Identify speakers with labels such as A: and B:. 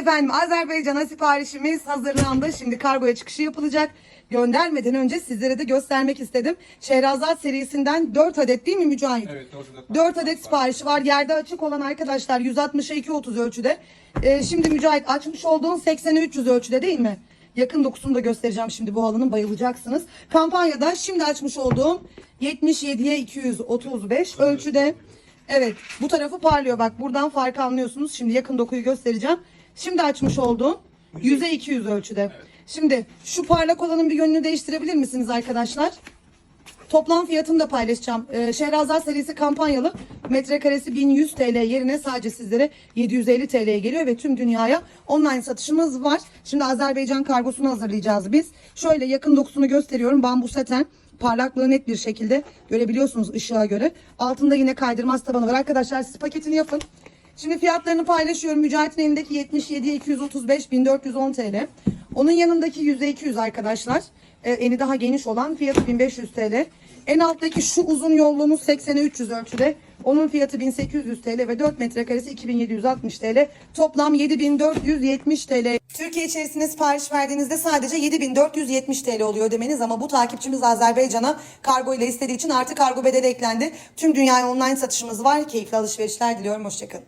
A: efendim Azerbaycan'a siparişimiz hazırlandı. Şimdi kargoya çıkışı yapılacak. Göndermeden önce sizlere de göstermek istedim. Şehrazat serisinden 4 adet değil mi Mücahit?
B: Evet, dört adet.
A: 4 adet siparişi var. Yerde açık olan arkadaşlar 160'a 230 ölçüde. Ee, şimdi Mücahit açmış olduğun 80'e 300 ölçüde değil mi? Yakın dokusunu da göstereceğim şimdi bu halının bayılacaksınız. Kampanyada şimdi açmış olduğum 77'ye 235 ölçüde. Evet bu tarafı parlıyor bak buradan fark anlıyorsunuz. Şimdi yakın dokuyu göstereceğim. Şimdi açmış olduğum 100'e 200 ölçüde. Şimdi şu parlak olanın bir yönünü değiştirebilir misiniz arkadaşlar? Toplam fiyatını da paylaşacağım. Ee, Şehrazat serisi kampanyalı. Metrekaresi 1100 TL yerine sadece sizlere 750 TL'ye geliyor ve tüm dünyaya online satışımız var. Şimdi Azerbaycan kargosunu hazırlayacağız biz. Şöyle yakın dokusunu gösteriyorum. Bambu saten. Parlaklığı net bir şekilde görebiliyorsunuz ışığa göre. Altında yine kaydırmaz tabanı var. Arkadaşlar siz paketini yapın. Şimdi fiyatlarını paylaşıyorum. Mücahit'in elindeki 77 235 1410 TL. Onun yanındaki %200 arkadaşlar. Ee, eni daha geniş olan fiyatı 1500 TL. En alttaki şu uzun yolluğumuz 80'e 300 ölçüde. Onun fiyatı 1800 TL ve 4 metrekaresi 2760 TL. Toplam 7470 TL. Türkiye içerisinde sipariş verdiğinizde sadece 7470 TL oluyor ödemeniz ama bu takipçimiz Azerbaycan'a kargo ile istediği için artı kargo bedeli eklendi. Tüm dünyaya online satışımız var. Keyifli alışverişler diliyorum. Hoşçakalın.